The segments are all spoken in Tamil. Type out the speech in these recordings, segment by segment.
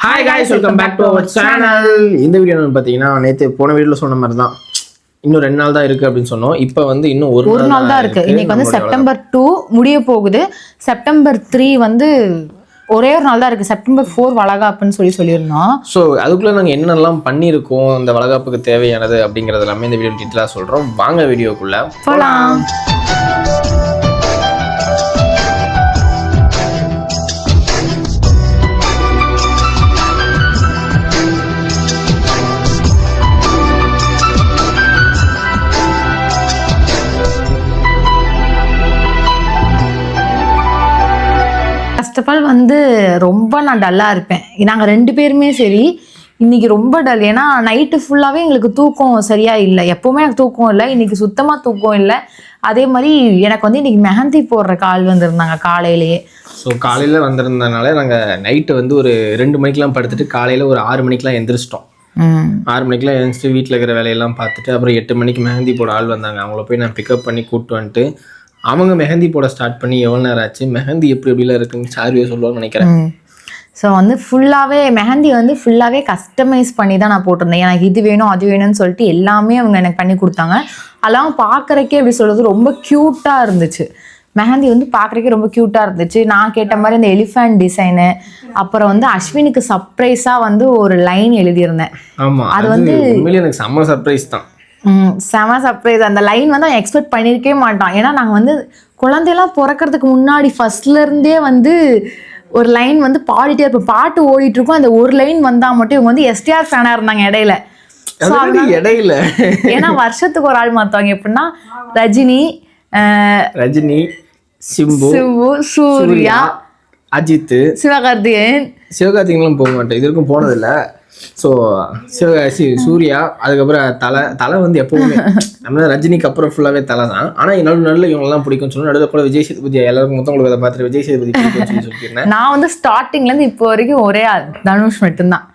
Hi guys welcome back to our channel இந்த வீடியோ வந்து பார்த்தீங்கன்னா நேற்று போன வீடியோவில் சொன்ன மாதிரி தான் இன்னும் ரெண்டு நாள் தான் இருக்கு அப்படின்னு சொன்னோம். இப்போ வந்து இன்னும் ஒரு ஒரு நாள் தான் இருக்கு. இன்னைக்கு வந்து செப்டம்பர் டூ முடிய போகுது. செப்டம்பர் த்ரீ வந்து ஒரே ஒரு நாள் தான் இருக்கு. செப்டம்பர் ஃபோர் வளகாப்புன்னு சொல்லி சொல்லியிருந்தோம். ஸோ அதுக்குள்ளே நாங்கள் என்னென்னலாம் பண்ணியிருக்கோம்? இந்த வளகாப்புக்கு தேவையானது அப்படிங்கிறது எல்லாமே இந்த வீடியோ டீட்டெயிலாக சொல்கிறோம் வாங்க வீடியோக்குள்ள. போலாம். ஆஃப் ஆல் வந்து ரொம்ப நான் டல்லாக இருப்பேன். நாங்கள் ரெண்டு பேருமே சரி இன்னைக்கு ரொம்ப டல் ஏன்னா நைட்டு ஃபுல்லாகவே எங்களுக்கு தூக்கம் சரியா இல்லை. எப்போவுமே எனக்கு தூக்கம் இல்லை. இன்னைக்கு சுத்தமாக தூக்கம் இல்லை. அதே மாதிரி எனக்கு வந்து இன்னைக்கு மெஹந்தி போடுற கால் வந்திருந்தாங்க காலையிலேயே. ஸோ காலையில் வந்திருந்தனால நாங்கள் நைட்டு வந்து ஒரு ரெண்டு மணிக்கெலாம் படுத்துட்டு காலையில் ஒரு ஆறு மணிக்கெலாம் எந்திரிச்சிட்டோம். ஆறு மணிக்கெலாம் எழுந்திரிச்சிட்டு வீட்டில் இருக்கிற வேலையெல்லாம் பார்த்துட்டு அப்புறம் எட்டு மணிக்கு மெஹந்தி போட ஆள் வந்தாங்க. அவங்கள போய் நான் பிக்கப் பண்ணி கூப்பிட்டு வந்துட்டு அவங்க மெஹந்தி போட ஸ்டார்ட் பண்ணி எவ்வளோ நேரம் ஆச்சு? மெஹந்தி எப்படி எப்படிலாம் இருக்குன்னு சார்வியே சொல்லுவான்னு நினைக்கிறேன். ஸோ வந்து ஃபுல்லாகவே மெஹந்தி வந்து ஃபுல்லாகவே கஸ்டமைஸ் பண்ணி தான் நான் போட்டிருந்தேன். எனக்கு இது வேணும் அது வேணும்னு சொல்லிட்டு எல்லாமே அவங்க எனக்கு பண்ணி கொடுத்தாங்க. அதெல்லாம் பார்க்குறக்கே எப்படி சொல்கிறது ரொம்ப க்யூட்டாக இருந்துச்சு. மெஹந்தி வந்து பார்க்குறக்கே ரொம்ப க்யூட்டாக இருந்துச்சு. நான் கேட்ட மாதிரி இந்த எலிஃபண்ட் டிசைனு அப்புறம் வந்து அஸ்வினுக்கு சர்ப்ரைஸாக வந்து ஒரு லைன் எழுதியிருந்தேன். ஆமாம் அது வந்து எனக்கு செம்ம சர்ப்ரைஸ் தான். செம சர்ப்ரைஸ் அந்த லைன் வந்து அவன் எக்ஸ்பெக்ட் பண்ணியிருக்கவே மாட்டான். ஏன்னா நாங்கள் வந்து குழந்தையெல்லாம் பிறக்கறதுக்கு முன்னாடி ஃபர்ஸ்ட்ல இருந்தே வந்து ஒரு லைன் வந்து பாடிட்டே இருப்போம். பாட்டு ஓடிட்டு இருக்கும். அந்த ஒரு லைன் வந்தா மட்டும் இவங்க வந்து எஸ்டிஆர் ஃபேனாக இருந்தாங்க இடையில. இடையில? ஏன்னா வருஷத்துக்கு ஒரு ஆள் மாற்றுவாங்க எப்படின்னா ரஜினி ரஜினி சிம்பு சிவு சூர்யா அஜித் சிவகார்த்திகேயன். சிவகார்த்திகெலாம் போக மாட்டேன். இது வரைக்கும் போனதில்ல. ஸோ சிவ சி சூர்யா அதுக்கப்புறம் தலை தலை வந்து எப்பவுமே நம்ம ரஜினிக்கு அப்புறம் ஃபுல்லாகவே தலை தான். ஆனால் நடுவு நடுவில் இவங்கெல்லாம் பிடிக்கும்னு சொல்லி நடுவில் கூட விஜய் சேதுபதி எல்லாருக்கும் மொத்தம் உங்களுக்கு அதை பார்த்துட்டு விஜய் சேதுபதி பிடிக்கும்னு சொல்லி சொல்லியிருந்தேன் நான் வந்து ஸ்டார்டிங்லேருந்து இப்போ வரைக்கும் ஒரே தனுஷ் மட்டும்தான்.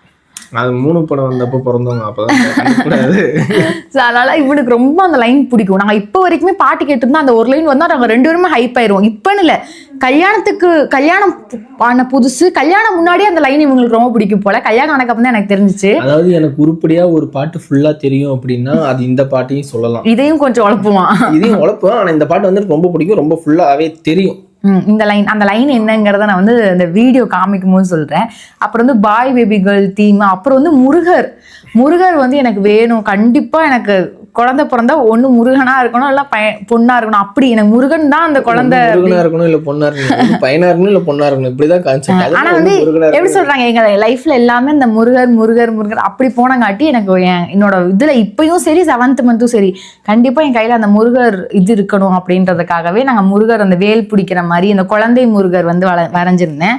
அது மூணு படம் வந்தப்போ பிறந்தவங்க அப்போதான் கூடாது. அதனால இவனுக்கு ரொம்ப அந்த லைன் பிடிக்கும். நாங்கள் இப்போ வரைக்குமே பாட்டு கேட்டிருந்தா அந்த ஒரு லைன் வந்தால் நாங்கள் ரெண்டு பேருமே ஹைப் ஆயிடுவோம் இப்போன்னு இல்லை. கல்யாணத்துக்கு கல்யாணம் ஆன புதுசு கல்யாணம் முன்னாடியே அந்த லைன் இவங்களுக்கு ரொம்ப பிடிக்கும் போல. கல்யாணம் ஆனக்கப்புறம் தான் எனக்கு தெரிஞ்சிச்சு. அதாவது எனக்கு உருப்படியா ஒரு பாட்டு ஃபுல்லா தெரியும் அப்படின்னா அது இந்த பாட்டையும் சொல்லலாம். இதையும் கொஞ்சம் உழப்புவான். இதையும் உழப்போம் ஆனா இந்த பாட்டு வந்து ரொம்ப பிடிக்கும். ரொம்ப ஃபுல்லாவே தெரியும். இந்த லைன் அந்த லைன் என்னங்கிறத நான் வந்து இந்த வீடியோ காமிக்கும் போது சொல்கிறேன் அப்புறம் வந்து பாய் பேபி கேர்ள் தீம் அப்புறம் வந்து முருகர். முருகர் வந்து எனக்கு வேணும். கண்டிப்பாக எனக்கு குழந்தை பிறந்தா ஒன்று முருகனா இருக்கணும் இல்லை பைய பொண்ணா இருக்கணும். அப்படி எனக்கு முருகன் தான் அந்த குழந்தை முருகனா இருக்கணும் இல்ல பொண்ணா இருக்கணும். பையனா இருக்கணும் இல்ல பொண்ணா இருக்கணும். இப்படிதான் கான்செப்ட் ஆனா வந்து எப்படி சொல்றாங்க எங்க லைஃப்ல எல்லாமே இந்த முருகர் முருகர் முருகர் அப்படி போனங்காட்டி எனக்கு என் என்னோட இதுல இப்பயும் சரி செவன்த் மந்த்தும் சரி. கண்டிப்பா என் கையில அந்த முருகர் இது இருக்கணும் அப்படின்றதுக்காகவே நாங்க முருகர் அந்த வேல் பிடிக்கிற மாதிரி இந்த குழந்தை முருகர் வந்து வர- வரைஞ்சிருந்தேன்.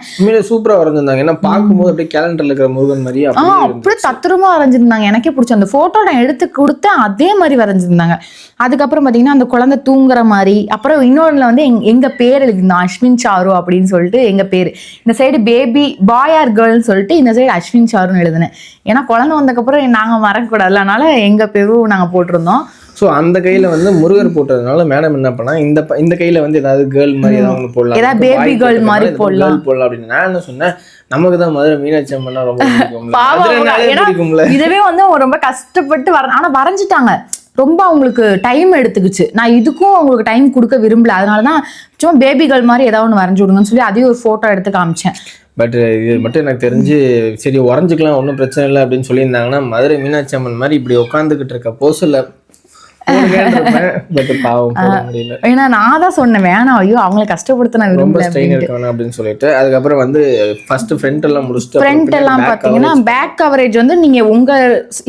சூப்பரா வரைஞ்சிருந்தாங்க. ஏன்னா பார்க்கும்போது அப்படியே கேலண்டர்ல இருக்கிற முருகன் மாதிரி அப்படியே அப்படி தத்துரமா வரைஞ்சிருந்தாங்க. எனக்கே பிடிச்ச அந்த போட்டோ நான் எடுத்து கொடுத்தேன். அதே மாதிரி வரைஞ்சிருந்தாங்க. அதுக்கப்புறம் பார்த்தீங்கன்னா அந்த குழந்தை தூங்குற மாதிரி அப்புறம் இன்னொன்றுல வந்து எங் எங்க பேர் எழுதிருந்தோம் அஸ்வின் சாரு அப்படின்னு சொல்லிட்டு எங்க பேர். இந்த சைடு பேபி பாய் ஆர் கேர்ள்னு சொல்லிட்டு இந்த சைடு அஸ்வின் சாருன்னு எழுதினேன். ஏன்னா குழந்தை வந்ததுக்கப்புறம் நாங்க மறக்கக்கூடாதுல அதனால எங்கள் பேரும் நாங்கள் போட்டிருந்தோம். ஸோ அந்த கையில வந்து முருகர் போட்டதுனால மேடம் என்ன பண்ணா இந்த இந்த கையில வந்து ஏதாவது கேர்ள் மாதிரி ஏதாவது ஒன்று போடலாம் ஏதாவது baby girl மாதிரி போடலாம். கேர்ள் போடலாம் அப்படின்னு. நான் என்ன சொன்னேன் நமக்கு தான் மதுரை மீனாட்சி அம்மன்னா ரொம்ப இதுவே வந்து ரொம்ப கஷ்டப்பட்டு வர ஆனா வரைஞ்சிட்டாங்க. ரொம்ப அவங்களுக்கு டைம் எடுத்துக்கிச்சு. நான் இதுக்கும் அவங்களுக்கு டைம் கொடுக்க விரும்பல. அதனால தான் சும்மா பேபி கேர்ள் மாதிரி ஏதாவது ஒன்று வரைஞ்சி விடுங்கன்னு சொல்லி அதையும் ஒரு ஃபோட்டோ எடுத்து காமிச்சேன். பட் இது மட்டும் எனக்கு தெரிஞ்சு சரி உறைஞ்சிக்கலாம் ஒன்றும் பிரச்சனை இல்லை அப்படின்னு சொல்லியிருந்தாங்கன்னா மதுரை மீனாட்சி அம்மன் மாதிரி இப்படி உட்காந்துக்கிட்டு இருக்க போசில் பட் பாவம் போட முடியல ஏன்னா நான் தான் சொன்னேன் வேணாம் ஐயோ அவங்களை கஷ்டப்படுத்த நான் ரொம்ப ஸ்ட்ரெயின் இருக்க வேணாம் அப்படின்னு சொல்லிட்டு அதுக்கப்புறம் வந்து ஃபர்ஸ்ட் ஃப்ரண்ட் எல்லாம் முடிச்சுட்டு ஃப்ரண்ட் எல்லாம் பார்த்தீங்கன்னா பேக் கவரேஜ் வந்து நீங்க உங்க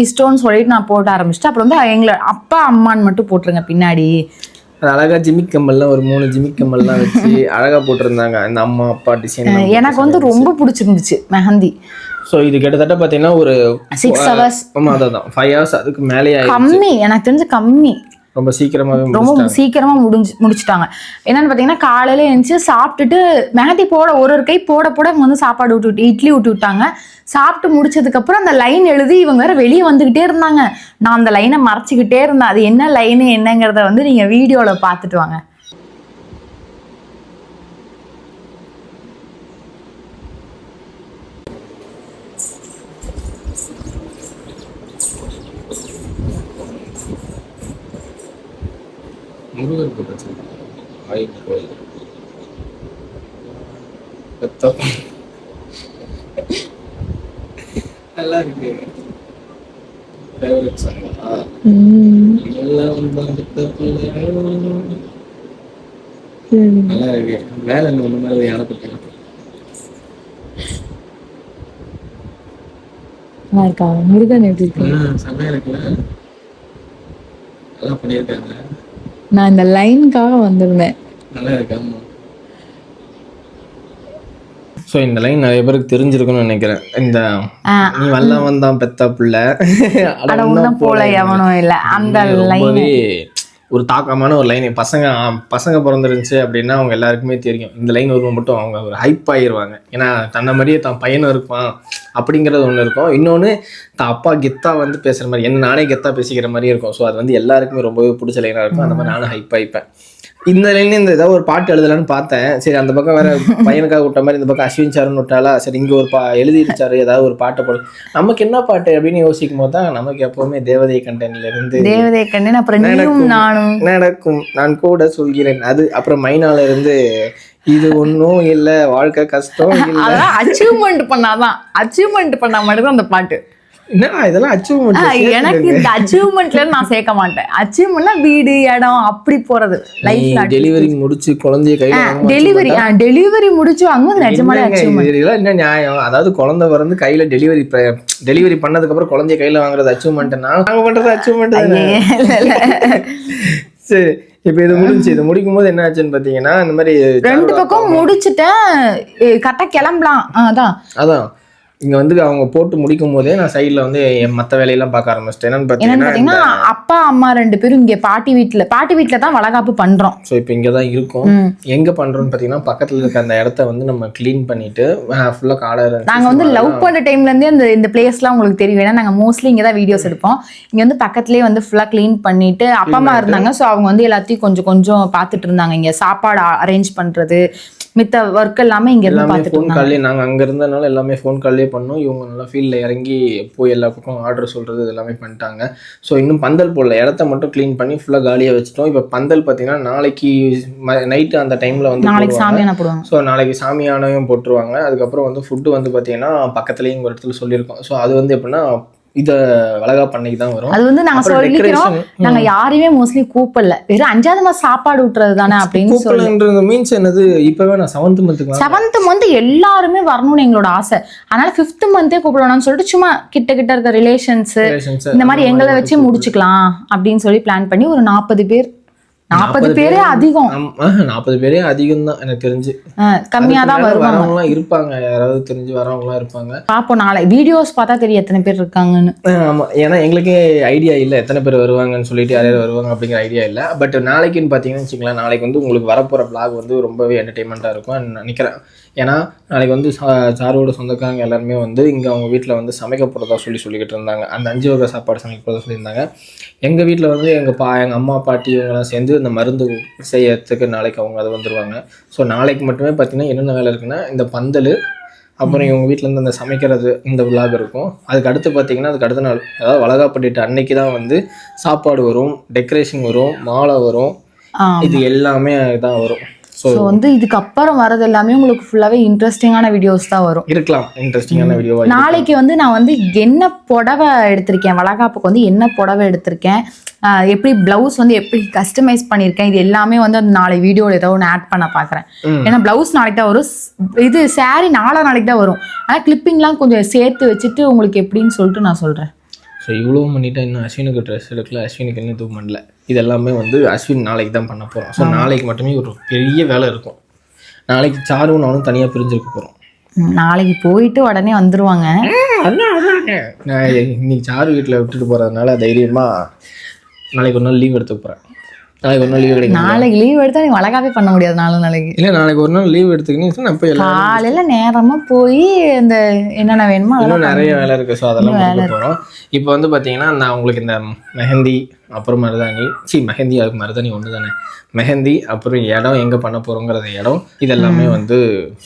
இஷ்டம்னு சொல்லிட்டு நான் போட ஆரம்பிச்சிட்டேன் அப்புறம் வந்து எங்களை அப்பா அம்மான்னு மட்டும் போட்டுருங்க பின்னாடி. அழகா ஜிமிக் கம்மல்லாம் ஒரு மூணு ஜிமிக் கம்மல்லாம் வச்சு அழகா போட்டிருந்தாங்க. இந்த அம்மா அப்பா டிசைன் எனக்கு வந்து ரொம்ப பிடிச்சிருந்துச்சு மெஹந்தி. ஸோ இது கிட்டத்தட்ட பார்த்தீங்கன்னா ஒரு சிக்ஸ் ஹவர்ஸ் ஆமா அதான் ஃபைவ் ஹவர்ஸ் அதுக்கு மேலே கம்மி. எனக்கு தெரிஞ்சு கம்மி. ரொம்ப சீக்கிரமாவே ரொம்ப சீக்கிரமா முடிஞ்சு முடிச்சிட்டாங்க. என்னன்னு பாத்தீங்கன்னா காலையில எழுந்துச்சு சாப்பிட்டுட்டு மெஹந்தி போட ஒரு ஒரு கை போட போட இவங்க வந்து சாப்பாடு விட்டு விட்டு இட்லி விட்டு விட்டாங்க. சாப்பிட்டு முடிச்சதுக்கு அப்புறம் அந்த லைன் எழுதி இவங்க வேற வெளியே வந்துகிட்டே இருந்தாங்க. நான் அந்த லைனை மறைச்சிக்கிட்டே இருந்தேன். அது என்ன லைனு என்னங்கிறத வந்து நீங்க வீடியோல பார்த்துட்டு வாங்க. முருகர் போட்டு வச்சிருக்கேன் ஆயுள் கோயில். நல்லா இருக்கு. ஃபேவரட் சாங்கா எல்லாம் வந்தான் பெத்த பிள்ளை. நல்லா இருக்கு. வேலை என்ன ஒண்ணு மாதிரி யாரை பத்தி நல்லா இருக்கா? முருகன் எப்படி இருக்கு? செம்மையா இருக்குல்ல? நல்லா பண்ணியிருக்காங்க. நான் இந்த லைனுக்காக வந்திருந்தேன். நல்லா இருக்கு ஆமா ஸோ இந்த லைன் நிறைய பேருக்கு தெரிஞ்சிருக்கும்னு நினைக்கிறேன். இந்த நீ வல்ல வந்தான் பெத்த பிள்ளை. போல எவனும் இல்ல. அந்த லைன் ஒரு தாக்கமான ஒரு லைன் பசங்க பசங்க பிறந்துருந்துச்சு அப்படின்னா அவங்க எல்லாருக்குமே தெரியும். இந்த லைன் வரும்போது மட்டும் அவங்க ஒரு ஹைப் ஆகிடுவாங்க ஏன்னா தன்னை மாதிரியே தான் பையனும் இருப்பான் அப்படிங்கிறது ஒன்று இருக்கும். இன்னொன்று தான் அப்பா கெத்தா வந்து பேசுகிற மாதிரி என்ன நானே கெத்தா பேசிக்கிற மாதிரி இருக்கும். ஸோ அது வந்து எல்லாருக்குமே ரொம்பவே பிடிச்ச லைனாக இருக்கும். அந்த மாதிரி நானும் ஹைப் ஆகிப்பேன் இந்த லைன் இந்த ஏதாவது ஒரு பாட்டு எழுதலான்னு பார்த்தேன். சரி அந்த பக்கம் வேற பையனுக்காக விட்ட மாதிரி இந்த பக்கம் அஸ்வின் சாருன்னு விட்டாலா சரி இங்கே ஒரு பா எழுதிருச்சாரு ஏதாவது ஒரு பாட்டை போடு. நமக்கு என்ன பாட்டு அப்படின்னு யோசிக்கும் போது தான் நமக்கு எப்பவுமே தேவதை கண்டென்ட்ல இருந்து தேவதை கண்ணன் அப்புறம் நானும். நடக்கும். நான் கூட சொல்கிறேன். அது அப்புறம் மைனால இருந்து இது ஒன்றும் இல்லை வாழ்க்கை கஷ்டம் இல்லை. அதெல்லாம் அச்சீவ்மெண்ட் பண்ணாதான். அச்சீவ்மெண்ட் பண்ணா மட்டும்தான் அந்த பாட்டு. என்னடா இதெல்லாம் அச்சீவ்மெண்ட் எனக்கு இந்த அச்சீவ்மெண்ட்ல நான் சேர்க்க மாட்டேன். அச்சீவ்மெண்ட்னா வீடு இடம் அப்படி போறது. லைஃப்ல டெலிவரி முடிச்சு குழந்தைய கையில டெலிவரி டெலிவரி முடிச்சு வாங்கும்போது நிஜமாலே அச்சீவ்மெண்ட் என்ன நியாயம்? அதாவது குழந்தை பிறந்து கையில டெலிவரி டெலிவரி பண்ணதுக்கு அப்புறம் குழந்தைய கையில வாங்குறது அச்சீவ்மெண்ட்னா நாங்க பண்றது அச்சீவ்மெண்ட் சரி இப்போ இது முடிஞ்சு இது முடிக்கும் போது என்ன ஆச்சுன்னு பாத்தீங்கன்னா இந்த மாதிரி ரெண்டு பக்கம் முடிச்சுட்டேன். கரெக்டா கிளம்பலாம். அதான். அதான். இங்க வந்து அவங்க போட்டு முடிக்கும் போதே நான் சைடுல வந்து என் மத்த வேலையெல்லாம் பார்க்க ஆரம்பிச்சிட்டேன். என்னன்னு பாத்தீங்கன்னா அப்பா அம்மா ரெண்டு பேரும் இங்க பாட்டி வீட்டுல பாட்டி வீட்டுல தான் வளகாப்பு பண்றோம். ஸோ இப்போ இங்கே தான் இருக்கும். எங்க பண்றோம்னு பாத்தீங்கன்னா பக்கத்துல இருக்க அந்த இடத்த வந்து நம்ம க்ளீன் பண்ணிட்டு ஃபுல்லா காடா இருந்துச்சு நாங்க வந்து லவ் அதெல்லாம் பண்ற டைம்ல இருந்தே அந்த இந்த பிளேஸ்லாம் உங்களுக்கு தெரியும். ஏன்னா நாங்க மோஸ்ட்லி இங்க தான் வீடியோஸ் எடுப்போம். இங்க வந்து பக்கத்துலயே வந்து ஃபுல்லா க்ளீன் பண்ணிட்டு அப்பா அம்மா இருந்தாங்க. ஸோ அவங்க வந்து எல்லாத்தையும் கொஞ்சம் கொஞ்சம் பார்த்துட்டு இருந்தாங்க. இங்க சாப்பாடு அரேஞ்ச் பண்றது மித்த ஒர்க் எல்லாமே இங்க எல்லாமே ஃபோன் கால்லேயே நாங்கள் அங்கே இருந்தனால எல்லாமே ஃபோன் கால்லேயே பண்ணோம். இவங்க நல்லா ஃபீல்டில் இறங்கி போய் எல்லா பக்கம் ஆர்டர் சொல்கிறது இது எல்லாமே பண்ணிட்டாங்க. ஸோ இன்னும் பந்தல் போடல. இடத்த மட்டும் க்ளீன் பண்ணி ஃபுல்லாக காலியாக வச்சுட்டோம். இப்போ பந்தல் பார்த்தீங்கன்னா நாளைக்கு நைட்டு அந்த டைமில் வந்து நாளைக்கு. சாமியான போடுவாங்க. ஸோ நாளைக்கு சாமியானையும் போட்டுருவாங்க. அதுக்கப்புறம் வந்து ஃபுட்டு வந்து பார்த்தீங்கன்னா பக்கத்துலேயும் ஒரு இடத்துல சொல்லியிருக்கோம். ஸோ அது வந்து எப்படின்னா இதை வளகா பண்ணைக்கு தான் வரும். அது வந்து நாங்க சொல்லிக்கிறோம். நாங்க யாரையுமே மோஸ்ட்லி கூப்பிடல. வெறும் அஞ்சாவது மாசம் சாப்பாடு விட்டுறது தானே அப்படின்னு சொல்லி. மீன்ஸ் என்னது? இப்போவே நான் செவன்த் மந்த்துக்கு செவன்த் மந்த் எல்லாருமே வரணும்னு எங்களோட ஆசை. அதனால ஃபிஃப்த் மந்தே கூப்பிடணும்னு சொல்லிட்டு சும்மா கிட்ட கிட்ட இருக்க ரிலேஷன்ஸ் இந்த மாதிரி எங்களை வச்சு முடிச்சுக்கலாம். அப்படின்னு சொல்லி பிளான் பண்ணி ஒரு நாற்பது பேர் நாற்பது பேரே அதிகம். நாற்பது பேரே அதிகம் தான் எனக்கு தெரிஞ்சு. கம்மியா தான் வருவாங்க. இருப்பாங்க யாராவது தெரிஞ்சு வரவங்களாம் இருப்பாங்க. பாப்போம் நாளை. வீடியோஸ் பார்த்தா தெரியும் எத்தனை பேர் இருக்காங்கன்னு. ஆமா. ஏன்னா எங்களுக்கே ஐடியா இல்லை எத்தனை பேர் வருவாங்கன்னு சொல்லிட்டு யார் யார் வருவாங்க அப்படிங்கிற ஐடியா இல்லை. பட் நாளைக்குன்னு பார்த்தீங்கன்னு வச்சுக்கலாம் நாளைக்கு வந்து உங்களுக்கு வரப்போகிற vlog வந்து ரொம்பவே என்டர்டைன்மெண்ட்டாக இருக்கும். நினைக்கிறேன். ஏன்னா நாளைக்கு வந்து சா- சாருவோட சொந்தக்காரங்க எல்லாருமே வந்து இங்கே அவங்க வீட்டில் வந்து சமைக்க போகிறதா சொல்லி சொல்லிக்கிட்டு இருந்தாங்க. அந்த அஞ்சு வகை சாப்பாடு சமைக்க போகிறதா சொல்லியிருந்தாங்க. எங்கள் வீட்டில் வந்து எங்கள் பா எங்கள் அம்மா பாட்டி இவங்கெல்லாம் சேர்ந்து இந்த மருந்து செய்யறதுக்கு நாளைக்கு அவங்க அது வந்துருவாங்க. ஸோ நாளைக்கு மட்டுமே பார்த்தீங்கன்னா என்னென்ன வேலை இருக்குன்னா இந்த பந்தல் அப்புறம் இவங்க வீட்டில் இருந்து அந்த சமைக்கிறது இந்த விலாக் இருக்கும். அதுக்கு அடுத்து பார்த்தீங்கன்னா அதுக்கு அடுத்த நாள் அதாவது வளகாப்பட்டிட்டு அன்னைக்கு தான் வந்து சாப்பாடு வரும் டெக்கரேஷன் வரும் மாலை வரும். இது எல்லாமே தான் வரும். ஸோ வந்து இதுக்கு அப்புறம் வரது எல்லாமே உங்களுக்கு ஃபுல்லாவே இன்ட்ரெஸ்டிங்கான வீடியோஸ் தான் வரும். இருக்கலாம். இன்ட்ரெஸ்டிங்கான வீடியோவா நாளைக்கு வந்து நான் வந்து என்ன புடவை எடுத்திருக்கேன்? வளகாப்புக்கு வந்து என்ன புடவை எடுத்திருக்கேன்? எப்படி பிளவுஸ் வந்து எப்படி கஸ்டமைஸ் பண்ணியிருக்கேன்? இது எல்லாமே வந்து அந்த நாளை வீடியோவில் ஏதோ ஒன்று ஆட் பண்ண பார்க்குறேன். ஏன்னா பிளவுஸ் நாளைக்கு தான் வரும். இது saree நாளா நாளைக்கு தான் வரும். ஆனால் கிளிப்பிங்லாம் கொஞ்சம் சேர்த்து வச்சுட்டு உங்களுக்கு எப்படின்னு சொல்லிட்டு நான் சொல்கிறேன் ஸோ இவ்வளோ பண்ணிட்டா இன்னும் அஸ்வினுக்கு ட்ரெஸ் எடுக்கல அஸ்வினுக்கு இன்னும் எதுவும் பண்ணல. இது எல்லாமே வந்து அஸ்வின் நாளைக்கு தான் பண்ண போகிறோம் ஸோ நாளைக்கு மட்டுமே ஒரு பெரிய வேலை இருக்கும். நாளைக்கு சாரும் நானும் தனியாக பிரிஞ்சிருக்க போகிறோம் நாளைக்கு போயிட்டு உடனே வந்துருவாங்க. நான் இன்னைக்கு சாரு வீட்டில் விட்டுட்டு போகிறதுனால தைரியமாக நாளைக்கு ஒரு நாள் லீவ் எடுத்துக்க போகிறேன் நாளைக்கு ஒரு நாள் லீவ் கிடைக்கும் நாளைக்கு லீவ் எடுத்தா நீ வளகாவே பண்ண முடியாது நாலு நாளைக்கு. இல்லை நாளைக்கு ஒரு நாள் லீவ் எடுத்துக்கினீங்க நான் போய் எல்லாம் காலையில நேரமா போய் இந்த என்னென்ன வேணுமோ அதெல்லாம் நிறைய வேலை இருக்குது ஸோ அதெல்லாம் போகிறோம் இப்போ வந்து பார்த்தீங்கன்னா நான் உங்களுக்கு இந்த மெஹந்தி அப்புறம் மருதாணி. சி மெஹந்தி அதுக்கு மருதாணி ஒன்று தானே மெஹந்தி அப்புறம் இடம் எங்கே பண்ண போகிறோங்கிறது இடம் இதெல்லாமே வந்து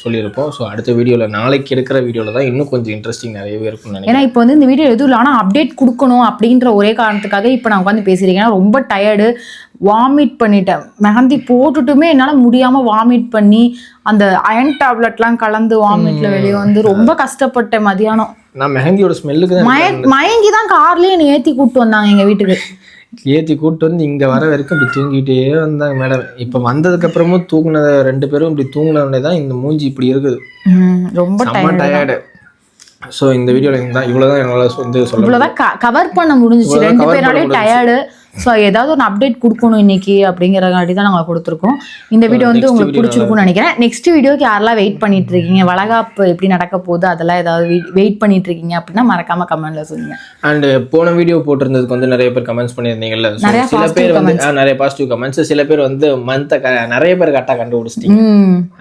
சொல்லியிருப்போம். ஸோ அடுத்த வீடியோவில் நாளைக்கு எடுக்கிற வீடியோவில் தான் இன்னும் கொஞ்சம் இன்ட்ரெஸ்டிங் நிறையவே இருக்கும்னு நினைக்கிறேன். ஏன்னா இப்போ வந்து இந்த வீடியோ எதுவும் இல்லை ஆனால் அப்டேட் கொடுக்கணும் அப்படின்ற ஒரே காரணத்துக்காக இப்போ நான் உட்காந்து பேசியிருக்கேன். ரொம்ப டயர்டு வாமிட் பண்ணிட்டேன். மெஹந்தி போட்டுட்டுமே என்னால முடியாம வாமிட் பண்ணி அந்த அயன் டேப்லெட்லாம் கலந்து வாமிட்ல வெளியே வந்து ரொம்ப கஷ்டப்பட்டேன் மதியானம் நான் மெஹந்தியோட ஸ்மெல்லுக்கு தான் மய மயங்கி தான் கார்லயே என்னை ஏத்தி கூட்டு வந்தாங்க எங்க வீட்டுக்கு. ஏற்றி கூப்பிட்டு வந்து இங்கே வர வரைக்கும் இப்படி தூங்கிட்டே வந்தாங்க மேடம் இப்போ வந்ததுக்கு அப்புறமும் தூங்குன ரெண்டு பேரும் இப்படி தூங்குனவனே தான் இந்த மூஞ்சி இப்படி இருக்குது. ரொம்ப டயர்டு ஸோ இந்த வீடியோவில் தான் இவ்வளோ தான் என்னால் வந்து சொல்ல இவ்வளவுதான் கவர் பண்ண முடிஞ்சிச்சு. ரெண்டு பேராலே டயர்டு ஸோ ஏதாவது ஒரு அப்டேட் கொடுக்கணும் இன்னைக்கு அப்படிங்கிறங்காட்டி தான் நாங்கள் கொடுத்துருக்கோம். இந்த வீடியோ வந்து உங்களுக்கு பிடிச்சிருக்கும்னு நினைக்கிறேன். நெக்ஸ்ட் வீடியோக்கு யாரெல்லாம் வெயிட் பண்ணிட்டு இருக்கீங்க வளகாப்பு எப்படி நடக்க போகுது? அதெல்லாம் ஏதாவது வெயிட் பண்ணிட்டு இருக்கீங்க அப்படின்னா மறக்காம கமெண்ட்ல சொல்லுங்க. அண்ட் போன வீடியோ போட்டிருந்ததுக்கு வந்து நிறைய பேர் கமெண்ட்ஸ் பண்ணியிருந்தீங்கல்ல. சில பேர் வந்து நிறைய பாசிட்டிவ் கமெண்ட்ஸ் சில பேர் வந்து மந்த்தை நிறைய பேர் கரெக்டாக கண்டுபிடிச்சிட்டீங்க.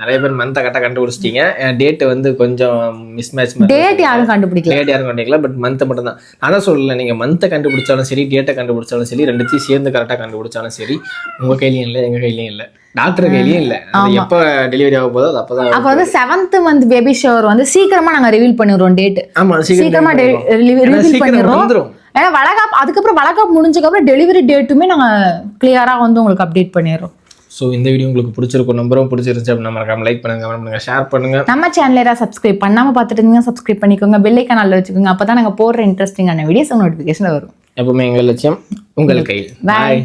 நிறைய பேர் மந்த்தை கரெக்டாக கண்டுபிடிச்சிட்டீங்க. டேட் வந்து கொஞ்சம் மிஸ் மேட்ச் டேட் யாரும் கண்டுபிடிக்கல. டேட் யாரும் கண்டுபிடிக்கல பட் மந்த்தை மட்டும் தான் நான் தான் சொல்லல நீங்கள் மந்த்தை கண்டுபிடிச்சாலும் சரி டேட்டை கண்டுபிடிச்சாலும் சரி ரெண்டுத்தையும் சேர்ந்து கரெக்டாக கண்டுபிடிச்சாலும் சரி உங்கள் கையிலையும் இல்லை எங்கள் கையிலையும் இல்லை. டாக்டர் கையிலையும் இல்லை. எப்போ டெலிவரி ஆக போதோ அது அப்போ தான் அப்போ வந்து செவன்த் மந்த் பேபி ஷவர் வந்து சீக்கிரமா நாங்க ரிவீல் பண்ணிடுறோம் டேட் ஆமாம் சீக்கிரமா ரிவீல் பண்ணிடுறோம். ஏன்னா வளகாப் அதுக்கப்புறம் வளகாப் முடிஞ்சக்கப்புறம் டெலிவரி டேட்டுமே நாங்க கிளியரா வந்து உங்களுக்கு அப்டேட் பண்ணிடுறோம். ஸோ இந்த வீடியோ உங்களுக்கு பிடிச்சிருக்கும் நம்பரும் பிடிச்சிருந்துச்சு அப்படின்னா மறக்காம லைக் பண்ணுங்க கமெண்ட் பண்ணுங்க ஷேர் பண்ணுங்க. நம்ம சேனல் யாராவது சப்ஸ்கிரைப் பண்ணாம பார்த்துட்டு இருந்தீங்கன்னா சப்ஸ்கிரைப் பண்ணிக்கோங்க பெல் ஐக்கான் வச்சுக்கோங்க அப்பதான் நாங்க போடுற இன்ட்ரெஸ்டிங்கான வீடியோஸ் நோட்டிஃபிகேஷன் வரும். எப்பவுமே எங்கள் லட்சியம்? உங்கள் கையில் Bye. பாய்